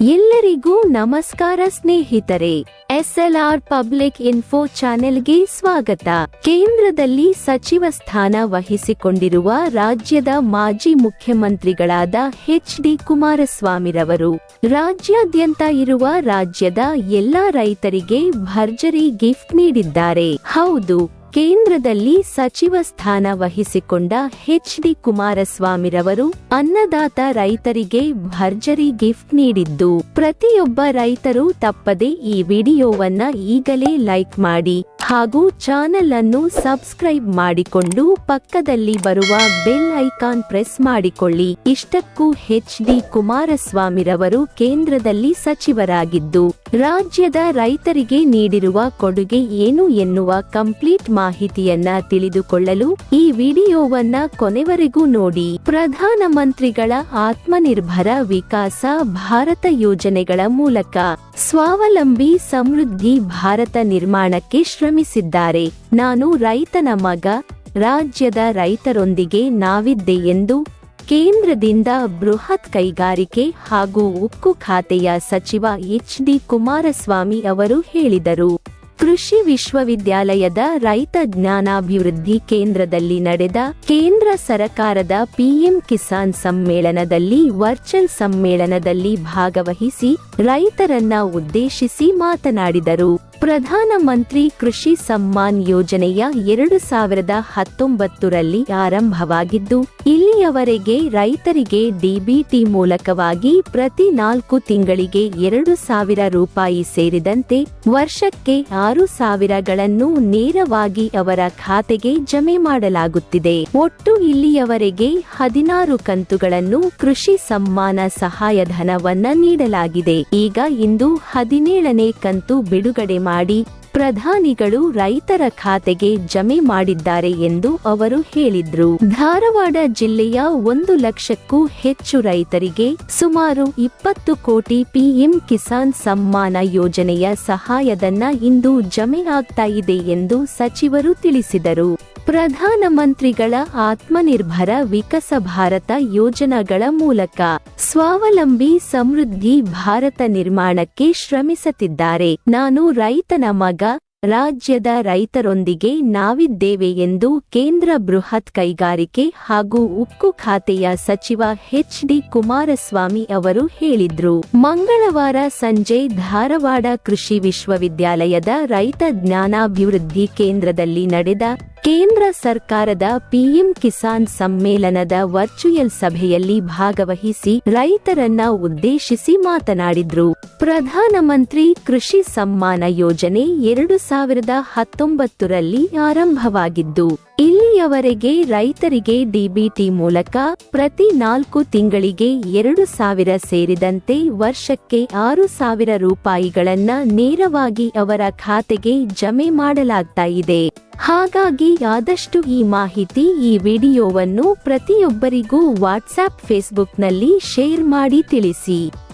ಎಲ್ಲರಿಗೂ ನಮಸ್ಕಾರ ಸ್ನೇಹಿತರೆ, ಎಸ್ಎಲ್ಆರ್ ಪಬ್ಲಿಕ್ ಇನ್ಫೋ ಚಾನೆಲ್ಗೆ ಸ್ವಾಗತ. ಕೇಂದ್ರದಲ್ಲಿ ಸಚಿವ ಸ್ಥಾನ ವಹಿಸಿಕೊಂಡಿರುವ ರಾಜ್ಯದ ಮಾಜಿ ಮುಖ್ಯಮಂತ್ರಿಗಳಾದ ಎಚ್ ಡಿ ಕುಮಾರಸ್ವಾಮಿರವರು, ರಾಜ್ಯಾದ್ಯಂತ ಇರುವ ರಾಜ್ಯದ ಎಲ್ಲಾ ರೈತರಿಗೆ ಭರ್ಜರಿ ಗಿಫ್ಟ್ ನೀಡಿದ್ದಾರೆ. ಹೌದು ಕೇಂದ್ರದಲ್ಲಿ ಸಚಿವ ಸ್ಥಾನ ವಹಿಸಿಕೊಂಡ ಎಚ್ ಡಿ ಕುಮಾರಸ್ವಾಮಿರವರು ಅನ್ನದಾತ ರೈತರಿಗೆ ಭರ್ಜರಿ ಗಿಫ್ಟ್ ನೀಡಿದ್ದು. ಪ್ರತಿಯೊಬ್ಬ ರೈತರು ತಪ್ಪದೆ ಈ ವಿಡಿಯೋವನ್ನ ಈಗಲೇ ಲೈಕ್ ಮಾಡಿ. ಹಾಗೂ ಚಾನೆಲ್ ಅನ್ನು ಸಬ್ಸ್ಕ್ರೈಬ್ ಮಾಡಿಕೊಂಡು ಪಕ್ಕದಲ್ಲಿ ಬರುವ ಬೆಲ್ ಐಕಾನ್ ಪ್ರೆಸ್ ಮಾಡಿಕೊಳ್ಳಿ. ಇಷ್ಟಕ್ಕೂ ಎಚ್ ಡಿ ಕುಮಾರಸ್ವಾಮಿರವರು ಕೇಂದ್ರದಲ್ಲಿ ಸಚಿವರಾಗಿದ್ದು, ರಾಜ್ಯದ ರೈತರಿಗೆ ನೀಡಿರುವ ಕೊಡುಗೆ ಏನು ಎನ್ನುವ ಕಂಪ್ಲೀಟ್ ಮಾಹಿತಿಯನ್ನ ತಿಳಿದುಕೊಳ್ಳಲು ಈ ವಿಡಿಯೋವನ್ನ ಕೊನೆವರೆಗೂ ನೋಡಿ. ಪ್ರಧಾನಮಂತ್ರಿಗಳ ಆತ್ಮನಿರ್ಭರ ವಿಕಾಸ ಭಾರತ ಯೋಜನೆಗಳ ಮೂಲಕ ಸ್ವಾವಲಂಬಿ ಸಮೃದ್ಧಿ ಭಾರತ ನಿರ್ಮಾಣಕ್ಕೆ ಶ್ರಮಿಸಿದ್ದಾರೆ ನಾನು ರೈತನ ಮಗ, ರಾಜ್ಯದ ರೈತರೊಂದಿಗೆ ನಾವಿದ್ದೆ ಎಂದು ಕೇಂದ್ರದಿಂದ ಬೃಹತ್ ಕೈಗಾರಿಕೆ ಹಾಗೂ ಉಕ್ಕು ಖಾತೆಯ ಸಚಿವ ಎಚ್ ಡಿ ಕುಮಾರಸ್ವಾಮಿ ಅವರು ಹೇಳಿದರು. ಕೃಷಿ ವಿಶ್ವವಿದ್ಯಾಲಯದ ರೈತ ಜ್ಞಾನಾಭಿವೃದ್ಧಿ ಕೇಂದ್ರದಲ್ಲಿ ನಡೆದ ಕೇಂದ್ರ ಸರಕಾರದ ಪಿಎಂ ಕಿಸಾನ್ ಸಮ್ಮೇಳನದಲ್ಲಿ ವರ್ಚುವಲ್ ಸಮ್ಮೇಳನದಲ್ಲಿ ಭಾಗವಹಿಸಿ ರೈತರನ್ನ ಉದ್ದೇಶಿಸಿ ಮಾತನಾಡಿದರು. ಪ್ರಧಾನಮಂತ್ರಿ ಕೃಷಿ ಸಮ್ಮಾನ್ ಯೋಜನೆಯ ಎರಡು ಸಾವಿರದ ಹತ್ತೊಂಬತ್ತರಲ್ಲಿ ಆರಂಭವಾಗಿದ್ದು, ಇಲ್ಲಿಯವರೆಗೆ ರೈತರಿಗೆ ಡಿಬಿಟಿ ಮೂಲಕವಾಗಿ ಪ್ರತಿ ನಾಲ್ಕು ತಿಂಗಳಿಗೆ ಎರಡು ಸಾವಿರ ರೂಪಾಯಿ ಸೇರಿದಂತೆ ವರ್ಷಕ್ಕೆ ಆರು ಸಾವಿರಗಳನ್ನು ನೇರವಾಗಿ ಅವರ ಖಾತೆಗೆ ಜಮೆ ಮಾಡಲಾಗುತ್ತಿದೆ. ಒಟ್ಟು ಇಲ್ಲಿಯವರೆಗೆ ಹದಿನಾರು ಕಂತುಗಳನ್ನು ಕೃಷಿ ಸಮ್ಮಾನ ಸಹಾಯಧನವನ್ನ ನೀಡಲಾಗಿದೆ. ಈಗ ಇಂದು ಹದಿನೇಳನೇ ಕಂತು ಬಿಡುಗಡೆ ಮಾಡಿ ಪ್ರಧಾನಿಗಳು ರೈತರ ಖಾತೆಗೆ ಜಮೆ ಮಾಡಿದ್ದಾರೆ ಎಂದು ಅವರು ಹೇಳಿದ್ರು. ಧಾರವಾಡ ಜಿಲ್ಲೆಯ ಒಂದು ಲಕ್ಷಕ್ಕೂ ಹೆಚ್ಚು ರೈತರಿಗೆ ಸುಮಾರು ಇಪ್ಪತ್ತು ಕೋಟಿ ಪಿಎಂ ಕಿಸಾನ್ ಸಮ್ಮಾನ ಯೋಜನೆಯ ಸಹಾಯಧನ ಇಂದು ಜಮೆ ಆಗ್ತಾ ಇದೆ ಎಂದು ಸಚಿವರು ತಿಳಿಸಿದರು. ಪ್ರಧಾನಮಂತ್ರಿಗಳ ಆತ್ಮನಿರ್ಭರ ವಿಕಸ ಭಾರತ ಯೋಜನೆಗಳ ಮೂಲಕ ಸ್ವಾವಲಂಬಿ ಸಮೃದ್ಧಿ ಭಾರತ ನಿರ್ಮಾಣಕ್ಕೆ ಶ್ರಮಿಸುತ್ತಿದ್ದಾರೆ. ನಾನು ರೈತನ ಮಗ, ರಾಜ್ಯದ ರೈತರೊಂದಿಗೆ ನಾವಿದ್ದೇವೆ ಎಂದು ಕೇಂದ್ರ ಬೃಹತ್ ಕೈಗಾರಿಕೆ ಹಾಗೂ ಉಕ್ಕು ಖಾತೆಯ ಸಚಿವ ಎಚ್ ಡಿ ಕುಮಾರಸ್ವಾಮಿ ಅವರು ಹೇಳಿದ್ರು. ಮಂಗಳವಾರ ಸಂಜೆ ಧಾರವಾಡ ಕೃಷಿ ವಿಶ್ವವಿದ್ಯಾಲಯದ ರೈತ ಜ್ಞಾನಾಭಿವೃದ್ಧಿ ಕೇಂದ್ರದಲ್ಲಿ ನಡೆದ ಕೇಂದ್ರ ಸರ್ಕಾರದ ಪಿಎಂ ಕಿಸಾನ್ ಸಮ್ಮೇಳನದ ವರ್ಚುಯಲ್ ಸಭೆಯಲ್ಲಿ ಭಾಗವಹಿಸಿ ರೈತರನ್ನ ಉದ್ದೇಶಿಸಿ ಮಾತನಾಡಿದ್ರು. ಪ್ರಧಾನಮಂತ್ರಿ ಕೃಷಿ ಸಮ್ಮಾನ ಯೋಜನೆ ಎರಡು ಸಾವಿರದ ಹತ್ತೊಂಬತ್ತರಲ್ಲಿ ಆರಂಭವಾಗಿದ್ದು, ಇಲ್ಲಿಯವರೆಗೆ ರೈತರಿಗೆ ಡಿಬಿಟಿ ಮೂಲಕ ಪ್ರತಿ ನಾಲ್ಕು ತಿಂಗಳಿಗೆ ಎರಡು ಸಾವಿರ ಸೇರಿದಂತೆ ವರ್ಷಕ್ಕೆ ಆರು ಸಾವಿರ ರೂಪಾಯಿಗಳನ್ನ ನೇರವಾಗಿ ಅವರ ಖಾತೆಗೆ ಜಮೆ ಮಾಡಲಾಗ್ತಾ ಇದೆ. ಹಾಗಾಗಿ ಆದಷ್ಟು ಈ ಮಾಹಿತಿ ಈ ವಿಡಿಯೋವನ್ನು ಪ್ರತಿಯೊಬ್ಬರಿಗೂ ವಾಟ್ಸ್ಆ್ಯಪ್ ಫೇಸ್ಬುಕ್ನಲ್ಲಿ ಶೇರ್ ಮಾಡಿ ತಿಳಿಸಿ.